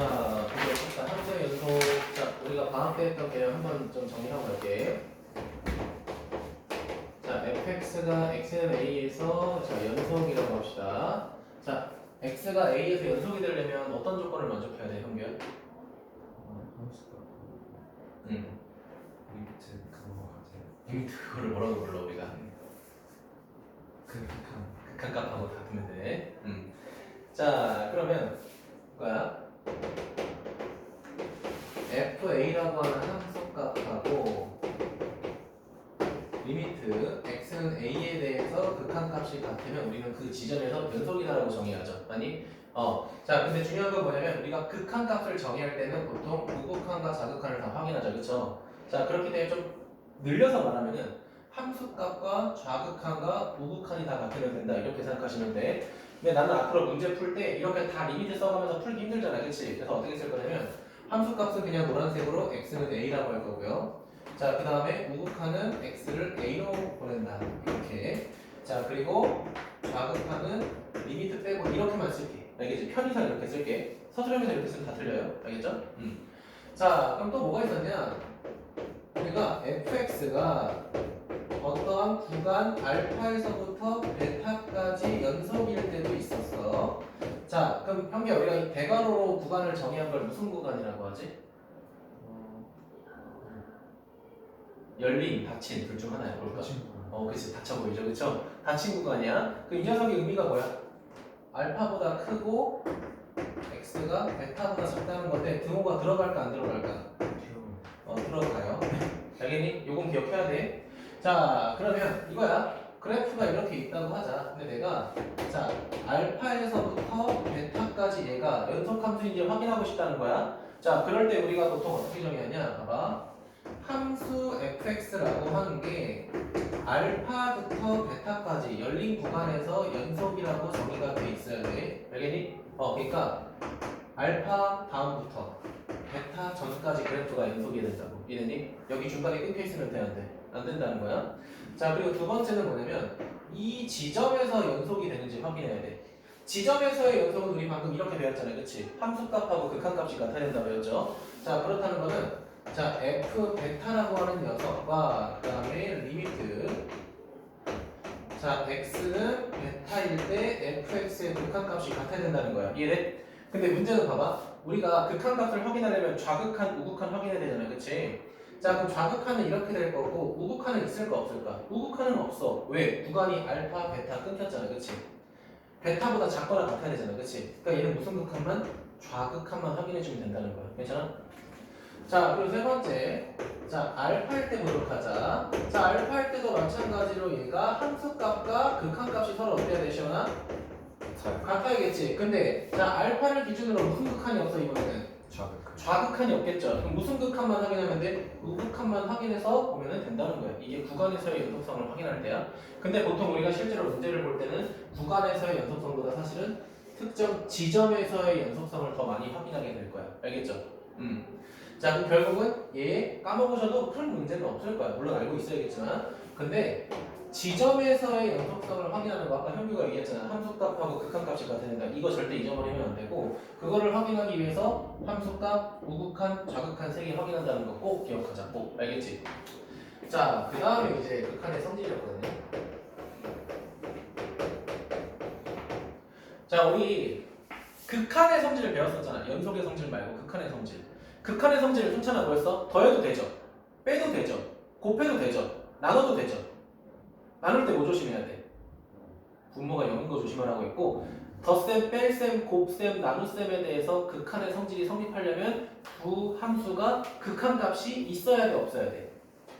자, 보겠습니다. 함수 연속. 자, 우리가 방학 때 했던 개념 한번 좀 정리하고 갈게. 자, fx가 x는 a에서 자, 연속이라고 합시다. 자, x가 a에서 연속이 되려면 어떤 조건을 만족해야 돼, 형규야? 응. 리미트 그거 같아요. 리미트 그거를 뭐라고 불러 우리가? 그 극한 극한값하고 같으면 돼. 음. 자, 그러면 뭐야? Fa라고 하는 함수값하고 리미트 x는 a에 대해서 극한값이 같으면 우리는 그 지점에서 연속이다라고 정의하죠. 아니? 어. 자, 근데 중요한 건 뭐냐면 우리가 극한값을 정의할 때는 보통 우극한과 자극한을 다 확인하죠. 그렇죠? 자, 그렇기 때문에 좀 늘려서 말하면은 함수값과 좌극한과 우극한이 다 같으면 된다 이렇게 생각하시면 돼. 근데 나는 앞으로 문제 풀 때 이렇게 다 리미트 써가면서 풀기 힘들잖아, 그렇지? 그래서 어떻게 쓸 거냐면 함수값은 그냥 노란색으로 x는 a라고 할 거고요. 자, 그 다음에 우극한은 x를 a로 보낸다 이렇게. 자, 그리고 좌극한은 리미트 빼고 이렇게만 쓸게. 알겠지? 편의상 이렇게 쓸게. 서술형에서 이렇게 쓰면 다 틀려요. 알겠죠? 음. 자, 그럼 또 뭐가 있었냐? 우리가 fx가 어떠한 구간 알파에서부터 베타까지 연속일 때도 있었어. 자, 그럼 형제 우리가 이 대괄호로 구간을 정의한 걸 무슨 구간이라고 하지? 열린, 닫힌 둘 중 하나야. 뭘까? 어, 그치 닫혀 보이죠, 그쵸? 닫힌 구간이야. 그이 녀석의 의미가 뭐야? 알파보다 크고 x가 베타보다 작다는 건데 등호가 들어갈까 안 들어갈까? 어, 들어가요. 알겠니? 요건 기억해야 돼. 자, 그러면 이거야. 그래프가 이렇게 있다고 하자. 근데 내가 자 알파에서부터 베타까지 얘가 연속 함수인지 확인하고 싶다는 거야. 자, 그럴 때 우리가 보통 어떻게 정의하냐? 봐봐. 함수 fx라고 하는 게 알파부터 베타까지 열린 구간에서 연속이라고 정의가 돼 있어야 돼. 알겠니? 어, 그러니까 알파 다음부터 베타 전까지 그래프가 연속이 된다고. 이해됐니? 여기 중간에 끊겨 있으면 돼? 안 된다는 거야. 자, 그리고 두 번째는 뭐냐면 이 지점에서 연속이 되는지 확인해야 돼. 지점에서의 연속은 우리 방금 이렇게 배웠잖아요. 그치? 함수값하고 극한값이 같아야 된다고 배웠죠. 자, 그렇다는 거는 자, f 베타라고 하는 녀석과 그 다음에 리미트 자, x는 베타일 때 fx의 극한값이 같아야 된다는 거야. 이해돼? 근데 문제는 봐봐. 우리가 극한값을 확인하려면 좌극한, 우극한 확인해야 되잖아. 그치? 자, 그럼 좌극한은 이렇게 될 거고 우극한은 있을까 없을까? 우극한은 없어. 왜? 구간이 알파, 베타 끊겼잖아. 그치? 베타보다 작거나 같아야 되잖아. 그치? 그러니까 얘는 무슨 극한만? 좌극한만 확인해 주면 된다는 거야. 괜찮아? 자, 그리고 세 번째. 자, 알파일 때 보도록 하자. 자, 알파일 때도 마찬가지로 얘가 함수값과 극한값이 서로 시원아? 잘 같아야겠지. 근데 자, 알파를 기준으로 무슨 극한이 없어 이번에는? 좌극 좌극한이 없겠죠. 그럼 무슨 극한만 확인하면 돼? 우극한만 확인해서 보면 된다는 거야. 이게 구간에서의 연속성을 확인할 때야. 근데 보통 우리가 실제로 문제를 볼 때는 구간에서의 연속성보다 사실은 특정 지점에서의 연속성을 더 많이 확인하게 될 거야. 알겠죠? 음. 자, 그럼 결국은 얘 까먹으셔도 큰 문제는 없을 거야. 물론 알고 있어야겠지만. 근데 지점에서의 연속성을 확인하는 거 아까 현규가 얘기했잖아. 함수값하고 극한값이 된다. 이거 절대 잊어버리면 안 되고 그거를 확인하기 위해서 함수값, 우극한, 좌극한 세 개 확인한다는 거 꼭 기억하자. 꼭 알겠지? 자, 그 다음에 이제 극한의 성질이었거든요. 자, 우리 극한의 성질을 배웠었잖아. 연속의 성질 말고 극한의 성질. 극한의 성질을 순차나 뭐였어? 더해도 되죠. 빼도 되죠. 곱해도 되죠. 나눠도 되죠. 나눌 때 뭐 조심해야 돼? 분모가 0인 거 조심하라고 했고 덧셈, 뺄셈, 곱셈, 나눗셈에 대해서 극한의 성질이 성립하려면 두 함수가 극한 값이 있어야 돼, 없어야 돼?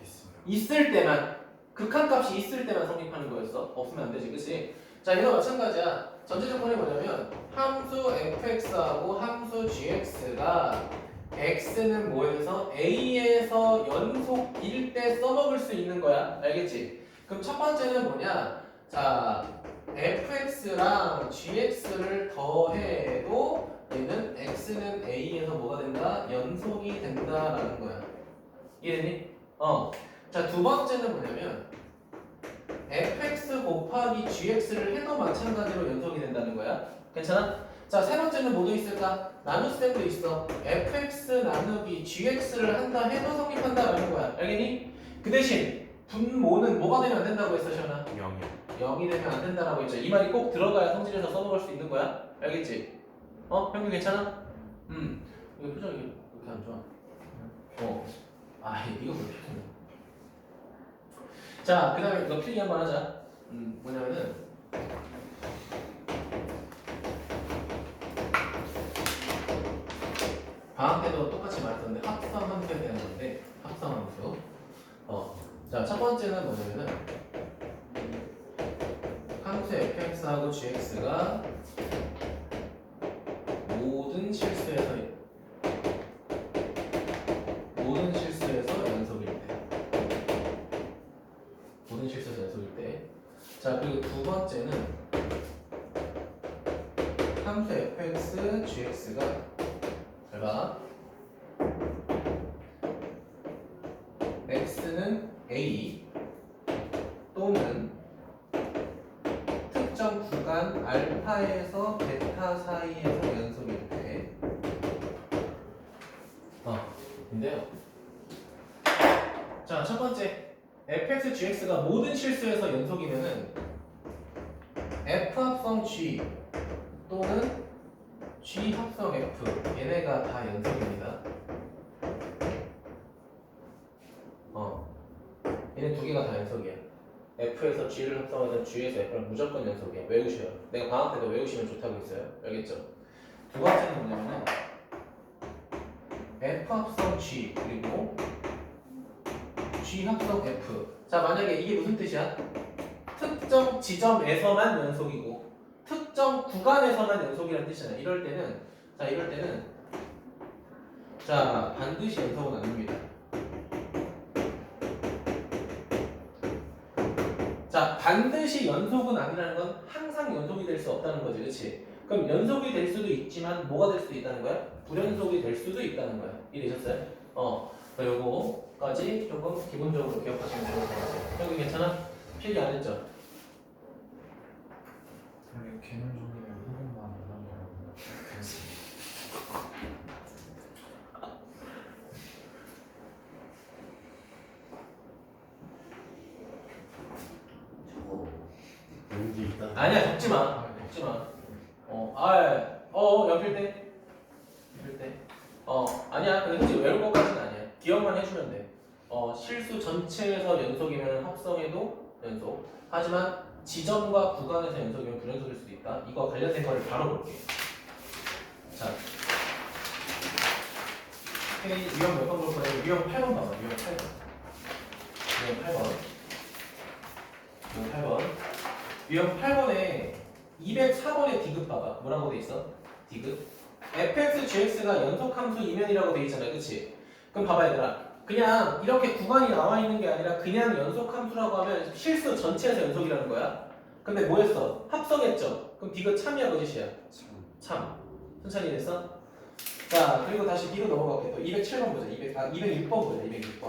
있어요. 있을 때만 극한 값이 있을 때만 성립하는 거였어. 없으면 안 되지, 그치? 자, 이거 마찬가지야. 전제 조건이 뭐냐면 함수 fx하고 함수 gx가 x는 뭐에서 a에서 연속일 때 써먹을 수 있는 거야. 알겠지? 그럼 첫 번째는 뭐냐? 자, fx랑 gx를 더해도 얘는 x는 a에서 뭐가 된다? 연속이 된다라는 거야. 이해되니? 어. 자, 두 번째는 뭐냐면 fx 곱하기 gx를 해도 마찬가지로 연속이 된다는 거야. 괜찮아? 자, 세 번째는 뭐도 있을까? 나눗셈도 있어. fx 나누기 gx를 한다 해도 성립한다라는 거야. 알겠니? 그 대신 분모는 뭐가 되면 안 된다고 했어, 시원아? 0이요 0이 되면 안 된다라고 했죠. 이 말이 꼭 들어가야 성질에서 써먹을 수 있는 거야. 알겠지? 어? 형님 괜찮아? 음. 왜 표정이 이렇게 안 좋아? 어. 아, 이거 왜 표정이? 자, 그 다음에 이거 필기 한번 하자. 음, 뭐냐면은 방학 때도 똑같이 말했었는데 합성 함수에 대한 건데 합성 함수. 어. 자, 첫 번째는 뭐냐면은 함수 fx하고 gx가 모든 실수에서 모든 실수에서 연속일 때. 모든 실수에서 연속일 때 자 그리고 두 번째는 함수 fx gx가 잘봐 x는 a 또는 특정 구간 알 파에서 베타 사이에서 연속일 때 어, 인데요. 자, 첫 번째 fx, gx가 모든 실수에서 연속이면은 f 합성 g 또는 g 합성 f 얘네가 다 연속입니다. 어, 얘네 두 개가 다 연속이야. F에서 G를 합성하든 G에서 F를 무조건 연속이야. 외우셔요. 내가 방학 때도 외우시면 좋다고 했어요. 알겠죠? 두 번째는 뭐냐면은 F 합성 G 그리고 G 합성 F. 자 만약에 이게 무슨 뜻이야? 특정 지점에서만 연속이고 특정 구간에서만 연속이라는 뜻이잖아. 이럴 때는 자 이럴 때는 자 반드시 연속은 아닙니다. 자, 반드시 연속은 아니라는 건 항상 연속이 될 수 없다는 거지, 그렇지? 그럼 연속이 될 수도 있지만 뭐가 될 수도 있다는 거야? 불연속이 될 수도 있다는 거야. 이해되셨어요? 어, 요거까지 조금 기본적으로 기억하시면 좋을 것 같아요. 여기 괜찮아? 필기 안 했죠? 개념 종류는 한 번만 안 하면 됐습니다 왠지 있다. 아니야, 적지 마. 적지 마. 어, 아, 어, 연필 때. 연필 때. 어, 아니야. 근데 솔직히 외울 것까지는 아니야. 기억만 해주면 돼. 어, 실수 전체에서 연속이면 합성해도 연속. 하지만 지점과 구간에서 연속이면 불연속일 수도 있다. 이거 관련된 거를 바로 볼게. 자. 페이지 유형 몇번 볼 거예요? 유형 8번 봐봐. 유형 8번. 유형 8번. 유형 8번. 유형 8번에 204번에 디귿 봐봐. 뭐라고 돼 있어? 디귿. fx, gx가 연속 함수 이면이라고 돼 있잖아. 그치? 그럼 봐봐 얘들아. 그냥 이렇게 구간이 나와 있는 게 아니라 그냥 연속 함수라고 하면 실수 전체에서 연속이라는 거야. 근데 뭐 했어? 합성했죠? 그럼 디귿 참이야 거짓이야? 참 참. 천천히 됐어? 자, 그리고 다시 뒤로 넘어갈게. 또 207번 보자. 200, 아, 206번 보자. 206번.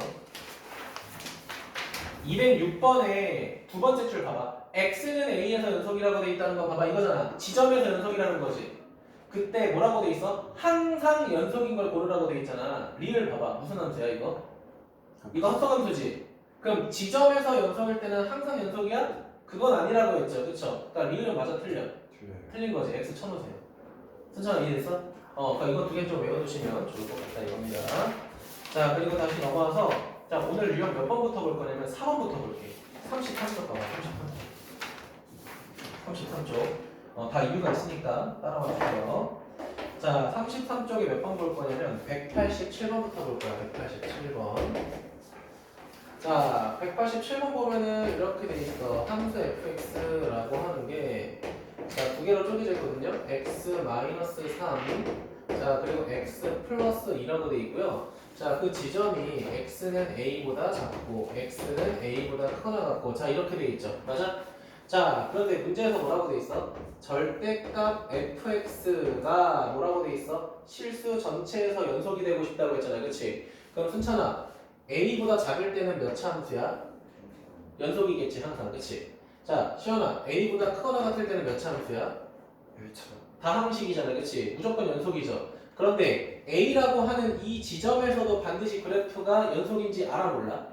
206번에 두 번째 줄 봐봐. x는 a에서 연속이라고 돼 있다는 거 봐봐. 이거잖아. 지점에서 연속이라는 거지. 그때 뭐라고 돼 있어? 항상 연속인 걸 고르라고 돼 있잖아. 리를 봐봐. 무슨 함수야 이거? 이거 합성함수지. 그럼 지점에서 연속일 때는 항상 연속이야? 그건 아니라고 했죠. 그쵸? 그러니까 리는 맞아 틀려. 틀려요 틀린 거지. X 쳐놓으세요. 순차가 이해됐어? 어, 그러니까 이거 두 개 좀 외워두시면 좋을 것 같다 이겁니다. 자, 그리고 다시 넘어와서 자 오늘 유형 몇 번부터 볼 거냐면 4번부터 볼게. 33쪽 봐봐. 33쪽. 33쪽. 어, 다 이유가 있으니까 따라와 주세요. 자, 33쪽에 몇 번 볼 거냐면 187번부터 볼 거야. 187번. 자, 187번 보면은 이렇게 돼 있어. 함수 fx라고 하는 게 자, 두 개로 쪼개져 있거든요. x 마이너스 3. 자, 그리고 x 플러스 2라고 돼 있고요. 자, 그 지점이 x는 a보다 작고 x는 a보다 크거나 같고 자, 이렇게 돼 있죠. 맞아? 자, 그런데 문제에서 뭐라고 돼 있어? 절대값 fx가 뭐라고 돼 있어? 실수 전체에서 연속이 되고 싶다고 했잖아. 그치? 그럼 순찬아, a보다 작을 때는 몇 차 함수야? 연속이겠지, 항상. 그치? 자, 시연아, a보다 크거나 같을 때는 몇 차 함수야? 1차 다항식이잖아, 그치? 무조건 연속이죠. 그런데 A라고 하는 이 지점에서도 반드시 그래프가 연속인지 알아 몰라?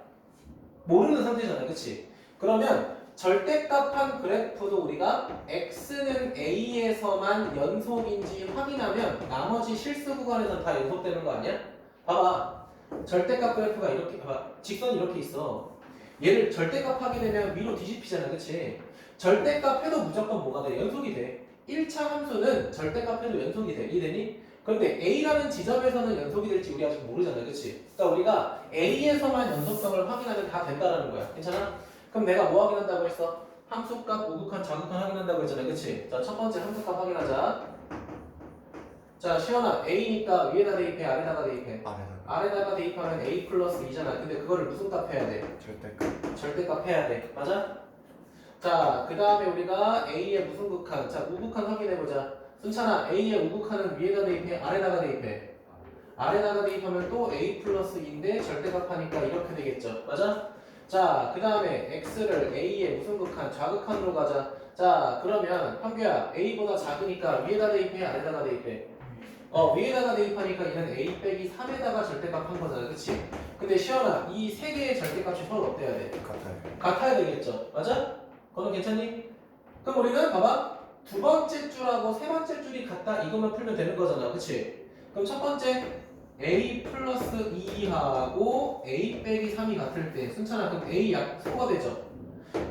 모르는 상태잖아, 그치? 그러면 절대값한 그래프도 우리가 x는 a에서만 연속인지 확인하면 나머지 실수 구간에서는 다 연속되는 거 아니야? 봐봐. 절대값 그래프가 이렇게 봐봐. 직선이 이렇게 있어. 얘를 절대값 하게 되면 위로 뒤집히잖아, 그치? 절대값 해도 무조건 뭐가 돼? 연속이 돼. 1차 함수는 절대값 해도 연속이 돼. 이해되니? 그런데 A라는 지점에서는 연속이 될지 우리 아직 모르잖아, 그치? 그러니까 우리가 A에서만 연속성을 확인하면 다 된다라는 거야. 괜찮아? 그럼 내가 뭐 확인한다고 했어? 함수값, 우극한, 자극한 확인한다고 했잖아, 그치? 자, 첫 번째 함수값 확인하자. 자, 시원아, A니까 위에다 대입해, 아래다가 대입해. 아래다 가 아래다가 대입하면 A 플러스 2잖아. 근데 그거를 무슨 값 해야 돼? 절대값 절대값 해야 돼. 맞아? 자, 그 다음에 우리가 A의 무슨 극한? 자, 우극한 확인해보자. 순찬아, A의 우극한은 위에다 대입해, 아래다가 대입해. 아래다가 대입하면 또 A 플러스 2인데 절대값 하니까 이렇게 되겠죠. 맞아? 자, 그 다음에 X를 A의 무슨 극한? 좌극한으로 가자. 자, 그러면 현규야, A보다 작으니까 위에다 대입해, 아래다가 대입해. 어, 위에다가 대입하니까 얘는 A 빼기 3에다가 절대값 한 거잖아. 그치? 근데 시연아, 이 세 개의 절대값이 서로 어때야 돼? 같아요 같아야 되겠죠. 맞아? 그거는 괜찮니? 그럼 우리는 봐봐. 두 번째 줄하고 세 번째 줄이 같다. 이것만 풀면 되는 거잖아. 그치? 그럼 첫 번째 A 플러스 2하고 A 빼기 3이 같을 때 순찬아 그럼 A 약소가 되죠.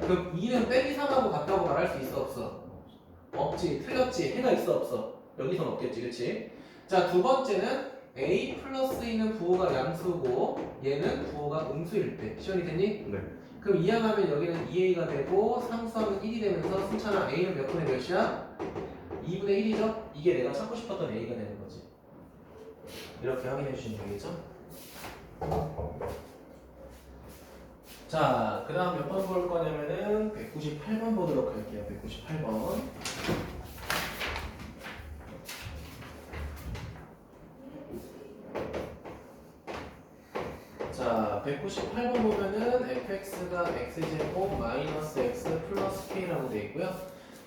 그럼 2는 빼기 3하고 같다고 말할 수 있어 없어? 없지. 틀렸지. 해가 있어 없어? 여기선 없겠지. 그치? 자 두 번째는 A 플러스 2는 부호가 양수고 얘는 부호가 음수일 때 시연이 됐니? 네 그럼 이항하면 여기는 2a가 되고 상수하면 1이 되면서 순차나 a는 몇 분의 몇이야? 2분의 1이죠? 이게 내가 찾고 싶었던 a가 되는 거지. 이렇게 확인해 주시면 되겠죠? 자, 그 다음 몇 번 볼 거냐면은 198번 보도록 할게요. 198번. 자, 198번 보면은 fx가 x제곱 마이너스 x 플러스 k라고 되어 있고요.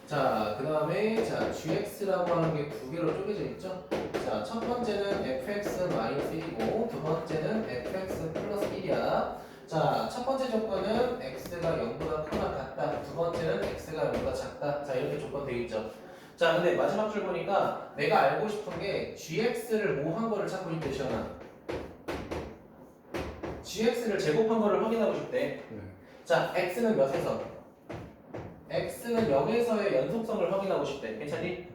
자, 그 다음에 자 gx라고 하는 게 두 개로 쪼개져 있죠. 자, 첫 번째는 fx 마이너스 1이고 두 번째는 fx 플러스 1이야. 자, 첫 번째 조건은 x가 0보다 크거나 같다. 두 번째는 x가 0보다 작다. 자, 이렇게 조건 되어 있죠. 자, 근데 마지막 줄 보니까 내가 알고 싶은 게 gx를 뭐 한 거를 찾고 있대, 시원아. Gx를 제곱한 거를 확인하고 싶대. 네. 자, x는 몇에서? x는 0에서의 연속성을 확인하고 싶대. 괜찮니?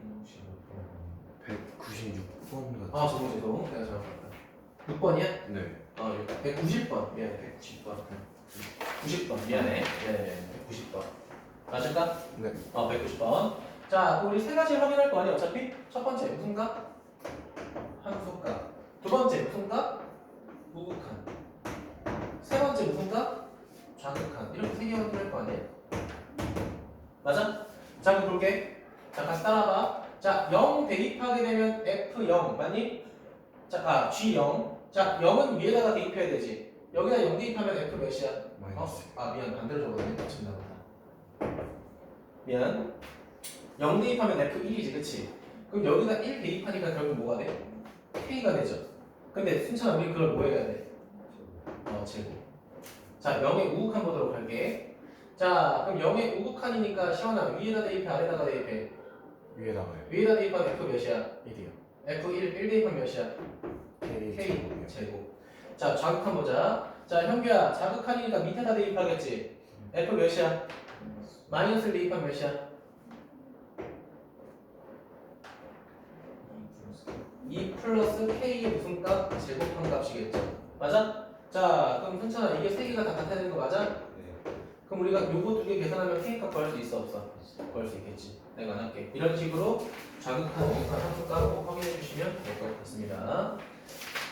196번 같은 아, 죄송, 죄송. 내가 잘못했다. 6번이야? 네 어, 190번. 미안해, 190번. 90번. 미안해. 네, 190번. 맞을까? 네. 어, 190번. 자, 우리 세 가지 확인할 거 아니야, 어차피? 첫 번째, 무슨 값? 함수값. 두 번째, 무슨 값? 우극한. 세 번째, 무슨 값? 좌극한. 이렇게 세개 확인할 거 아니야? 맞아? 자, 그럼 볼게. 자, 같이 따라봐. 자, 0 대입하게 되면 F0, 맞니? 자, 아, G0. 자, 0은 위에다가 대입해야 되지. 여기다 0 대입하면 F 몇이야? 어? 마이너스 아 미안 반대로 적었네 보다 미안 0 대입하면 F1이지 그치? 그럼 여기다 1 대입하니까 결국 뭐가 돼? K가 되죠 근데 우리 그걸 뭐 해야 돼? 어 제곱 자 0의 우극한 보도록 할게. 자 그럼 0의 우극한이니까 시원아 위에다 대입해 아래다가 대입해. 위에다가요. 위에다 대입하면 F 몇이야? 1이요. F1 1 대입하면 몇이야? K K 제곱이요. 제곱. 자 좌극한 보자. 자 현규야 좌극한이니까 밑에다 대입하겠지? F 몇이야? 마이너스를 대입하면 몇이야? 2 플러스 K의 무슨 값? 제곱한 값이겠죠. 맞아? 자 그럼 순찬아 이게 세 개가 다 같아야 되는 거 맞아? 그럼 우리가 요거 두 개 계산하면 K 값 구할 수 있어 없어? 구할 수 있겠지? 내가 안 할게. 이런 식으로 우극한 함수값 꼭 확인해 주시면 될 것 같습니다.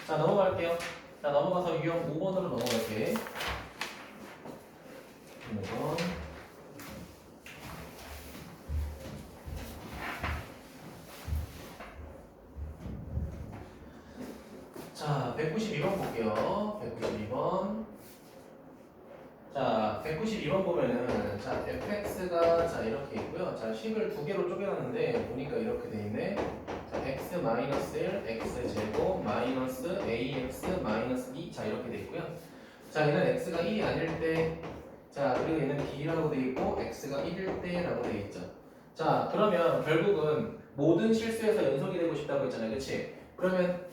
자 넘어갈게요. 자 넘어가서 유형 5번으로 넘어갈게. 5번 자 192번 볼게요 192번 자 192번 보면은 자 fx가 자 이렇게 있고요. 자 10을 두 개로 쪼개놨는데 보니까 이렇게 돼 있네. 자 x 마이너스 1 x 제곱 마이너스 ax 마이너스 2 자 이렇게 돼 있고요. 자 얘는 x가 1이 아닐 때 자 그리고 얘는 b라고 돼 있고 x가 1일 때라고 돼 있죠. 자 그러면 결국은 모든 실수에서 연속이 되고 싶다고 했잖아요. 그치? 그러면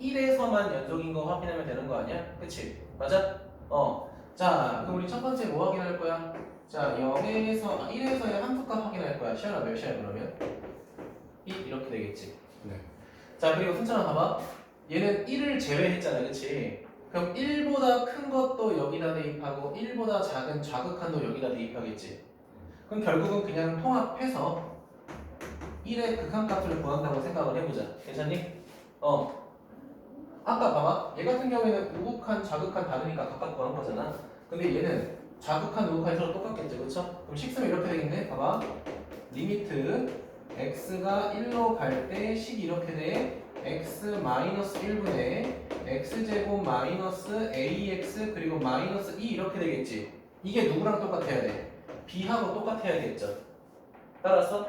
1에서만 연속인 거 확인하면 되는 거 아니야? 그치? 맞아? 어. 자, 그럼 우리 첫 번째 뭐 확인할 거야? 자, 0에서, 1에서의 함수값 확인할 거야. 시연아 몇이야, 그러면? 1 이렇게 되겠지. 네. 자, 그리고 순찬아 봐봐. 얘는 1을 제외했잖아, 그치? 그럼 1보다 큰 것도 여기다 대입하고 1보다 작은 좌극한도 여기다 대입하겠지. 그럼 결국은 그냥 통합해서 1의 극한값을 구한다고 생각을 해보자. 괜찮니? 어. 아까 봐봐. 얘 같은 경우에는 우극한, 좌극한 다르니까 각각 구한 거잖아. 근데 얘는 좌극한, 우극한이 서로 똑같겠죠, 그렇죠? 그럼 식으면 이렇게 되겠네. 봐봐. 리미트 x가 1로 갈 때식 이렇게 돼. x 마이너스 1분의 x 제곱 마이너스 ax 그리고 마이너스 2 이렇게 되겠지. 이게 누구랑 똑같아야 돼? b하고 똑같아야겠죠. 따랐어?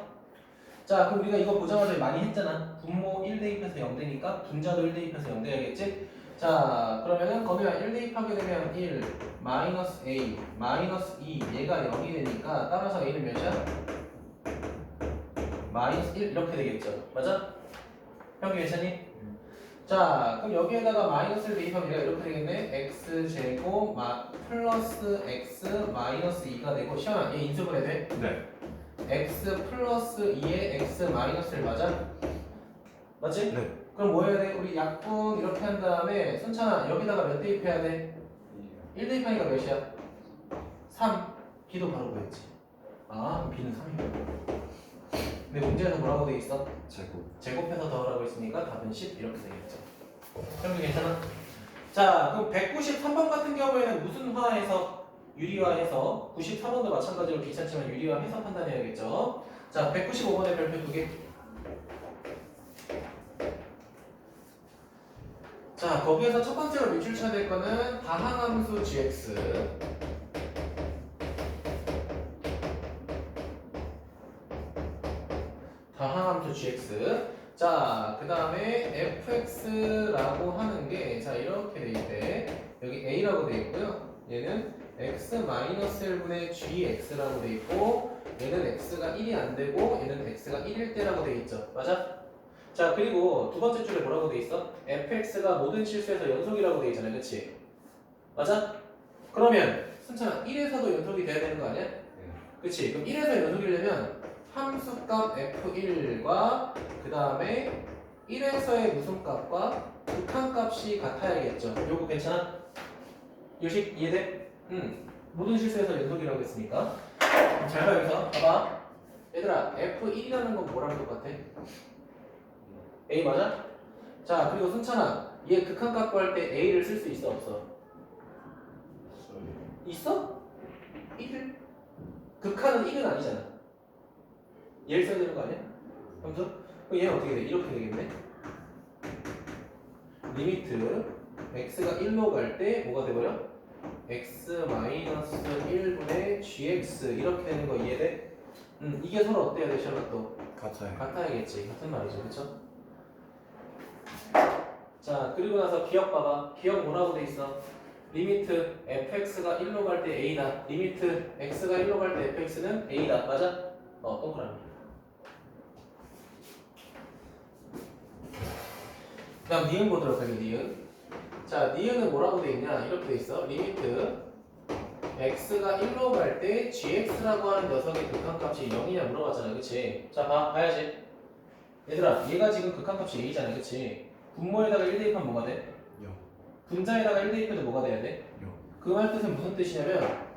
자, 그럼 우리가 이거 보자마자 많이 했잖아. 분모 1 대입해서 0 되니까 분자도 1 대입해서 0 돼야겠지? 자, 그러면은 거기다 1 대입하게 되면 1 마이너스 a 마이너스 2 얘가 0이 되니까 따라서 a는 몇이야? 마이너스 1 이렇게 되겠죠. 맞아? 형이 괜찮니? 자, 그럼 여기에다가 마이너스를 대입하면 얘가 이렇게 되겠네. x 제곱 마 플러스 x 마이너스 2가 되고 시원아, 얘 인수분해 돼? 네. x 플러스 2의 x 마이너스 1 맞아? 맞지? 네. 그럼 뭐 해야 돼? 우리 약분 이렇게 한 다음에 순찬아 여기다가 몇 대입해야 돼? 1 대입하니까 몇이야? 3 b도 바로 구했지 아 그럼 b는 3이야 근데 문제에서 뭐라고 돼 있어? 제곱. 제곱해서 더하라고 했으니까 답은 10 이렇게 되겠죠 형도 괜찮아? 자 그럼 193번 같은 경우에는 무슨 화해서 유리화해서 94번도 마찬가지로 귀찮지만 유리화해서 판단해야겠죠 자 195번의 별표 두개 자 거기에서 첫 번째로 밀출쳐야 될 거는 다항함수 gx. 다항함수 gx. 자 그 다음에 fx라고 하는 게 자 이렇게 돼 있대. 여기 a라고 돼 있고요. 얘는 x 마이너스 1분의 gx라고 돼 있고 얘는 x가 1이 안 되고 얘는 x가 1일 때라고 돼 있죠. 맞아? 자 그리고 두 번째 줄에 뭐라고 돼 있어? fx가 모든 실수에서 연속이라고 돼 있잖아요 그치? 맞아? 그러면 순찬아 1에서도 연속이 돼야 되는 거 아니야? 그치? 그럼 1에서 연속이려면 함수값 f1과 그 다음에 1에서의 무슨 값과 극한 값이 같아야겠죠 요거 괜찮아? 요식 이해돼? 응 모든 실수에서 연속이라고 했으니까 잘 봐 여기서 봐봐 얘들아 f1이라는 건 뭐랑 똑같아? A 맞아? 자 그리고 순찬아 얘 극한값 구할 때 A를 쓸 수 있어 없어? 있어? 1을? 극한은 1은 아니잖아 얘를 써야 되는 거 아니야? 그럼 얘는 어떻게 돼? 이렇게 되겠네 리미트 x가 1로 갈 때 뭐가 돼버려? x 마이너스 1분의 gx 이렇게 되는 거 이해돼? 음 이게 서로 어때야 돼 샬롯도? 같아요. 같아야겠지 같은 말이죠 그쵸? 자 그리고 나서 기억 봐봐. 기억 뭐라고 돼 있어? 리미트 fx가 1로 갈 때 a다. 리미트 x가 1로 갈 때 fx는 a다. 맞아? 어 동그라미. 그 다음 니은 보도록 하게 니은. 자 니은은 뭐라고 돼 있냐? 이렇게 돼 있어. 리미트 x가 1로 갈 때 gx라고 하는 녀석의 극한값이 0이냐 물어봤잖아. 그치? 자 봐, 봐야지. 얘들아 얘가 지금 극한값이 a잖아. 그치? 분모에다가 1 대입하면 뭐가 돼? 영. 분자에다가 1 대입해도 뭐가 돼야 돼? 영. 그말 뜻은 무슨 뜻이냐면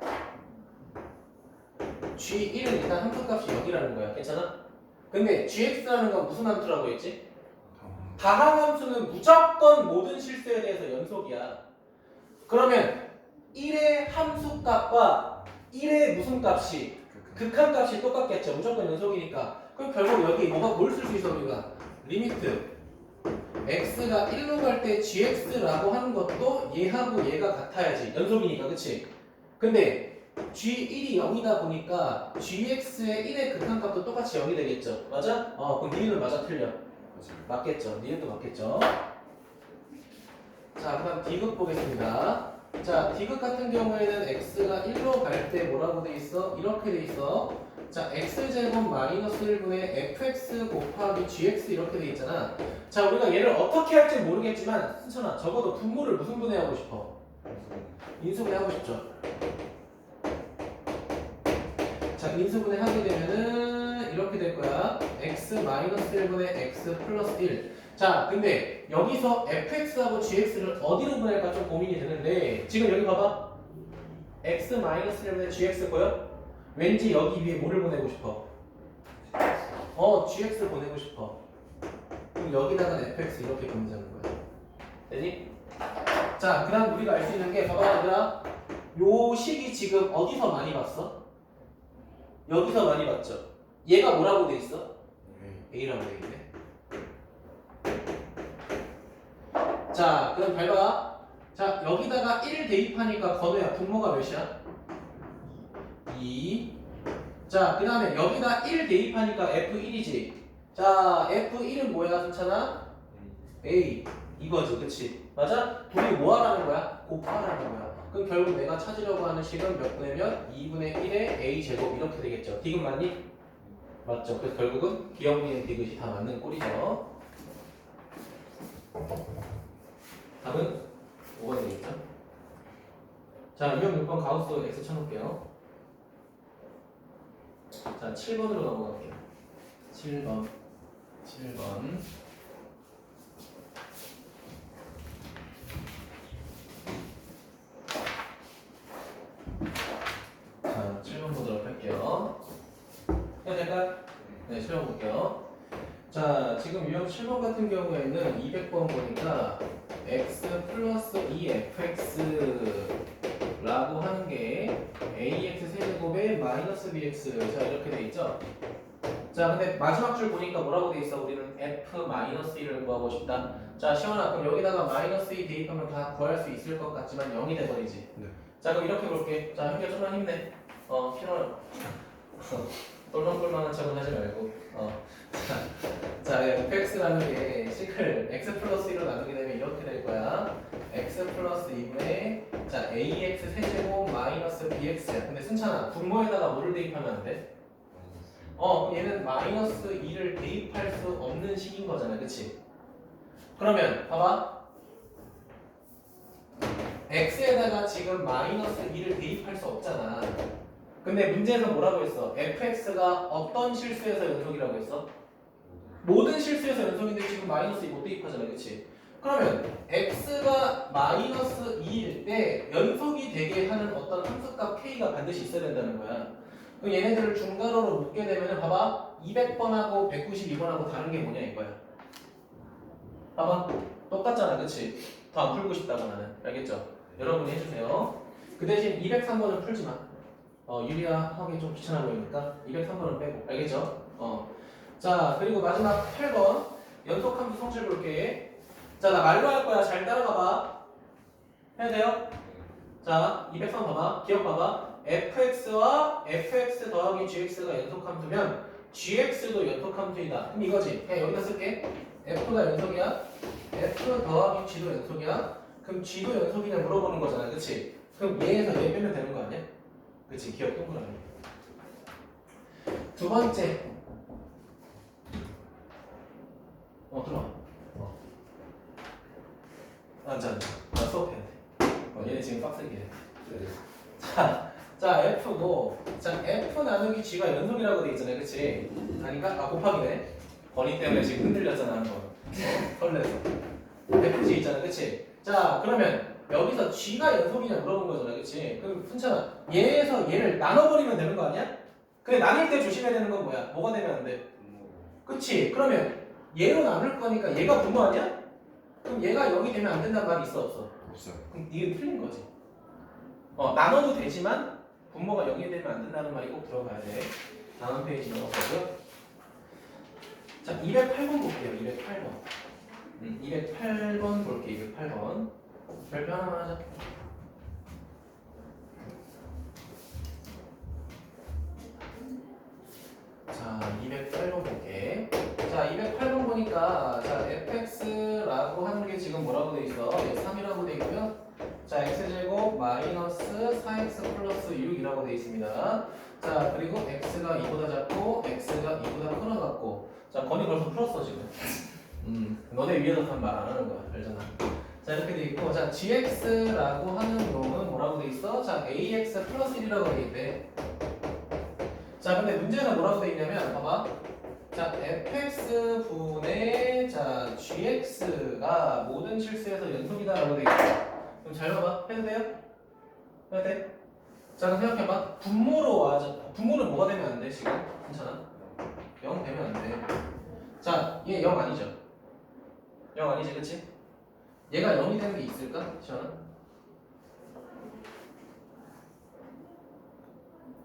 g1은 일단 함수 값이 0이라는 거야 괜찮아? 근데 gx라는 건 무슨 함수라고 했지? 다음. 다항함수는 무조건 모든 실수에 대해서 연속이야. 그러면 1의 함수 값과 1의 무슨 값이 극한. 극한값이 똑같겠죠. 무조건 연속이니까. 그럼 결국 여기 뭐가 뭘 쓸 수 있어 우리가? 리미트 x가 1로 갈 때 gx라고 하는 것도 얘하고 얘가 같아야지. 연속이니까 그치? 근데 G1이 0이다 보니까 GX의 1의 극한값도 똑같이 0이 되겠죠. 맞아? 어, 그럼 니은은 맞아 틀려. 맞겠죠. 니은도 맞겠죠. 자, 그다음 D극 보겠습니다. 자, D극 같은 경우에는 x가 1로 갈 때 뭐라고 돼 있어? 이렇게 돼 있어. 자, x제곱 마이너스 1분의 fx 곱하기 gx 이렇게 돼 있잖아. 자, 우리가 얘를 어떻게 할지 모르겠지만 순천아, 적어도 분모를 무슨 분해 하고 싶어? 인수분해 하고 싶죠. 자, 인수분해 하게 되면은 이렇게 될 거야. x 마이너스 1분의 x 플러스 1. 자, 근데 여기서 fx하고 gx를 어디로 보낼까 좀 고민이 되는데 지금 여기 봐봐. x 마이너스 1분의 gx 보여? 왠지 여기 위에 뭐를 보내고 싶어? 어, gx 보내고 싶어. 그럼 여기다가 fx 이렇게 보내자는 거야. 되니? 자, 그 다음 우리가 알 수 있는 게 봐봐 얘들아. 요 식이 지금 어디서 많이 봤어? 여기서 많이 봤죠. 얘가 뭐라고 돼 있어? 네. A라고 돼 있네. 자, 그럼 밟아. 자, 여기다가 1 대입하니까 건우야 분모가 몇이야? 2. 자, 그 다음에 여기다 1 대입하니까 F1이지. 자, F1은 뭐야, 순찬아? A. 이거지, 그치? 맞아? 둘이 뭐 하라는 거야? 곱하라는 거야. 그럼 결국 내가 찾으려고 하는 식은 몇 분의면 2분의 1의 A 제곱 이렇게 되겠죠. 디귿 맞니? 맞죠. 그래서 결국은 기억니은 디귿이 다 맞는 꼴이죠. 답은 5번 되겠죠? 자, 유형 6번 가우스 X 쳐놓을게요. 자, 7번으로 넘어갈게요. 7번. 7번. 자, 7번 보도록 할게요. 해도 될까요? 네, 7번 볼게요. 자, 지금 유형 7번 같은 경우에는 200번 보니까 x 플러스 2fx라고 하는 게 ax 세 제곱에 마이너스 bx 자 이렇게 돼 있죠? 자 근데 마지막 줄 보니까 뭐라고 돼 있어? 우리는 f 마이너스 1을 구하고 싶다 자 시원아 그럼 여기다가 마이너스 2 대입하면 다 구할 수 있을 것 같지만 0이 돼버리지 네. 자 그럼 이렇게 볼게 자 현규 좀만 힘내 어 필요한 똘망똘망한 척은 하지 말고 어. 자, fx라는 게 식을 x 플러스 1로 나누게 되면 이렇게 될 거야. x 플러스 2분의 자 ax 세제곱 마이너스 bx야. 근데 순찬아 분모에다가 뭐를 대입하면 안 돼? 어, 얘는 마이너스 2를 대입할 수 없는 식인 거잖아, 그치? 그러면 봐봐. x에다가 지금 마이너스 2를 대입할 수 없잖아. 근데 문제에서 뭐라고 했어? fx가 어떤 실수에서 연속이라고 했어? 모든 실수에서 연속인데 지금 마이너스 2 못 대입하잖아, 그치? 그러면 x가 마이너스 2일 때 연속이 되게 하는 어떤 함수값 k가 반드시 있어야 된다는 거야. 그럼 얘네들을 중괄호로 묶게 되면 봐봐 200번하고 192번하고 다른 게 뭐냐 이거야. 봐봐 똑같잖아, 그치? 더 안 풀고 싶다고 나는 알겠죠? 여러분이 해주세요. 그 대신 203번은 풀지 마. 어, 유리화하기 좀 귀찮아 보이니까 203번은 빼고 알겠죠? 어. 자 그리고 마지막 8번. 연속함수 성질 볼게. 자 나 말로 할 거야. 잘 따라가봐. 해야 돼요? 자 203 봐봐. 기억 봐봐. fx와 fx 더하기 gx가 연속함수면 gx도 연속함수이다. 그럼 이거지? 그냥 여기다 쓸게. f가 연속이야. f 더하기 g도 연속이야. 그럼 g도 연속이냐 물어보는 거잖아. 그치? 그럼 얘에서 얘 빼면 되는 거 아니야? 그치? 기억 동그라미 두 번째 어 들어와 어. 앉아 앉아 나 수업해야 돼 어, 얘네 지금 빡세게 해 자, 자 F고 자 F 나누기 G가 연속이라고 돼 있잖아요 그치? 아닌가? 아 곱하기네 건이 때문에 지금 흔들렸잖아 한 번 어? 설레서 FG 있잖아 그치? 자 그러면 여기서 G가 연속이냐 물어본 거잖아 그치? 그럼 순찬아 얘에서 얘를 나눠버리면 되는 거 아니야? 근데 나눌 때 조심해야 되는 건 뭐야? 뭐가 되면 안 돼? 그치? 그러면 얘로 나눌 거니까 얘가 분모 아니야? 그럼 얘가 0이 되면 안 된다는 말이 있어 없어? 없어요. 그럼 이게 틀린 거지. 어, 나눠도 되지만 분모가 0이 되면 안 된다는 말이 꼭 들어가야 돼. 다음 페이지 넘어가고요. 자, 208번 볼게요. 208번. 음, 208번 볼게요. 208번. 별표 하나만 하자. 자, 208번 볼게. 자, 208번 보니까 자, fx라고 하는 게 지금 뭐라고 돼 있어? 3이라고 돼 있고요. 자, x제곱 마이너스 4x 플러스 6이라고 돼 있습니다. 자, 그리고 x가 2보다 작고 x가 2보다 커나갔고 자, 건이 벌써 풀었어 지금. 음, 너네 위에서 말안 하는 거야, 알잖아. 자, 이렇게 돼 있고, 자, gx라고 하는 놈은 뭐라고 돼 있어? 자, ax 플러스 1이라고 돼 있대. 자, 근데 문제는 뭐라고 돼 있냐면, 봐봐. 자, fx 분의 자 gx가 모든 실수에서 연속이다라고 돼 있어. 그럼 잘 봐봐. 해도 돼요? 해도 돼? 자, 그럼 생각해봐. 분모로 와 자. 분모는 뭐가 되면 안 돼? 지금 괜찮아? 0 되면 안 돼. 자, 얘 0 아니죠? 0 아니지, 그치? 얘가 0이 되는 게 있을까? 시원아?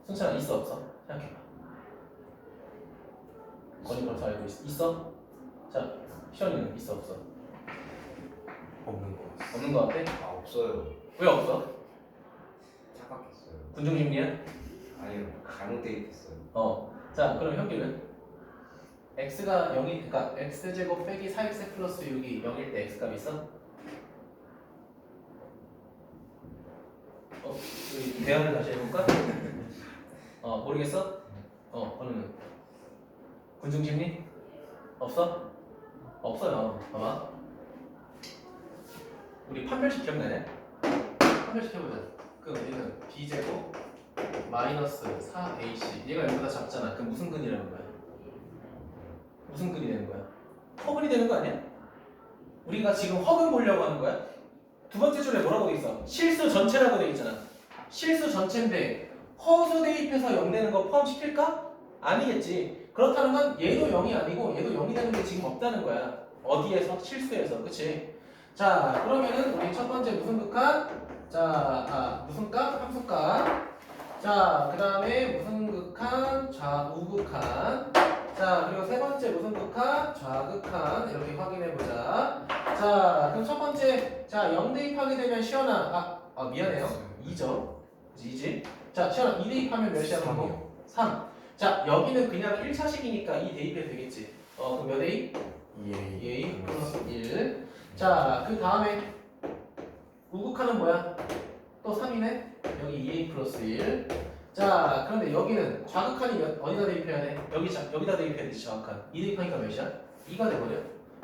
승찬아 있어 없어? 생각해봐. 건이 벌써 알고 있어. 있어? 자, 시원이는 있어 없어? 없는 거 같아. 없는 거 같아? 아 없어요. 왜 없어? 착각했어요. 군중심리야? 아니요 잘못 대입했어요. 어. 자, 그럼 현기는? x가 0이, 그러니까 x제곱 빼기 4x 플러스 6이 0일 때 x값 있어? 어, 우리 대화를 다시 해볼까? 어, 모르겠어? 어, 그러면 군중심리? 없어? 없어요. 봐봐. 우리 판별식 기억나냐? 판별식 해보자. 그럼 얘는 b제곱 마이너스 4ac 얘가 여기보다 작잖아. 그럼 무슨 근이라는 거야? 무슨 근이 되는 거야? 허근이 되는 거 아니야? 우리가 지금 허근 보려고 하는 거야? 두 번째 줄에 뭐라고 돼 있어? 실수 전체라고 돼 있잖아. 실수 전체인데 허수 대입해서 0 되는 거 포함시킬까? 아니겠지. 그렇다는 건 얘도 0이 아니고 얘도 0이 되는 게 지금 없다는 거야. 어디에서? 실수에서. 그치? 자, 그러면은 우리 첫 번째 무슨 극한? 자, 아, 무슨 값? 함수값. 자, 그 다음에 무슨 극한? 좌우극한. 자, 그리고 세 번째 무슨 극한? 좌극한. 이렇게 확인해 보자. 자, 그럼 첫 번째, 자, 0 대입하게 되면 시연아, 아, 아 미안해요. 2점. 2지? 자, 시연아, 2 대입하면 몇이야? 그거? 3. 자, 여기는 그냥 1차식이니까 2 대입해도 되겠지. 어, 그럼 몇 A? 2A 2A 플러스 1. 자, 그 다음에 우극하는 뭐야? 또 3이네? 여기 2A 플러스 1. 자, 그런데 여기는 좌극한이 몇, 어디다 대입해야 돼? 여기, 자, 여기다 대입해야 되지, 좌극한. 2 대입하니까 몇이야? 2가 돼버려.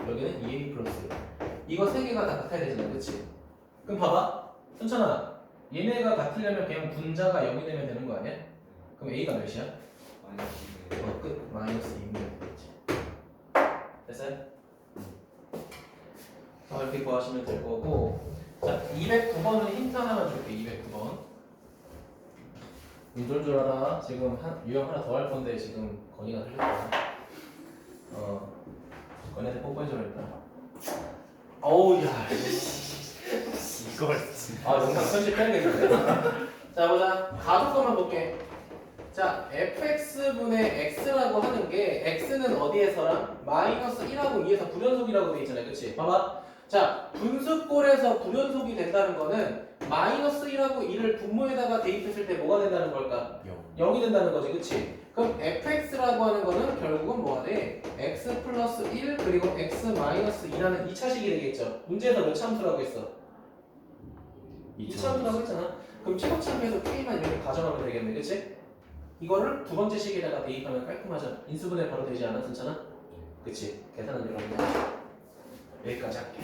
여기는 2A 플러스 1. 이거 세 개가 다 같아야 되잖아, 그치? 그럼 봐봐. 순천아, 얘네가 같으려면 그냥 분자가 0이 되면 되는 거 아니야? 그럼 A가 몇이야? 네. 어, 끝. 마이너스 2면 되겠지. 됐어요? 어, 이렇게 구하시면 될 거고. 자, 209번은 힌트 하나만 줄게, 209번. 눈돌 줄 알아. 지금 한, 유형 하나 더 할 건데, 지금 건이가 틀렸다. 어, 건이한테 뽀뽀해줘야겠다. 어우, 야. 이걸 아, 영상 편집해야겠는데. 자, 보자. 가족거만 볼게. 자, fx분의 x라고 하는 게 x는 어디에서랑 마이너스 1하고 2에서 불연속이라고 돼 있잖아요. 그치? 봐봐. 자, 분수꼴에서 불연속이 된다는 거는 마이너스 1하고 2를 분모에다가 대입했을 때 뭐가 된다는 걸까? 0 0이 된다는 거지. 그치? 그럼 fx라고 하는 거는 결국은 뭐가 돼? x 플러스 1 그리고 x 마이너스 2라는 2차식이 되겠죠. 문제에서 몇 참수라고 했어? 2차함수라고 했잖아. 그럼 최적차함수에서 K만 이렇게 가져가면 되겠네, 그치? 이거를 두 번째 식에다가 대입하면 깔끔하잖아. 인수분해 바로 되지 않아? 괜찮아? 그치? 계산은 이런 거. 여기까지 할게.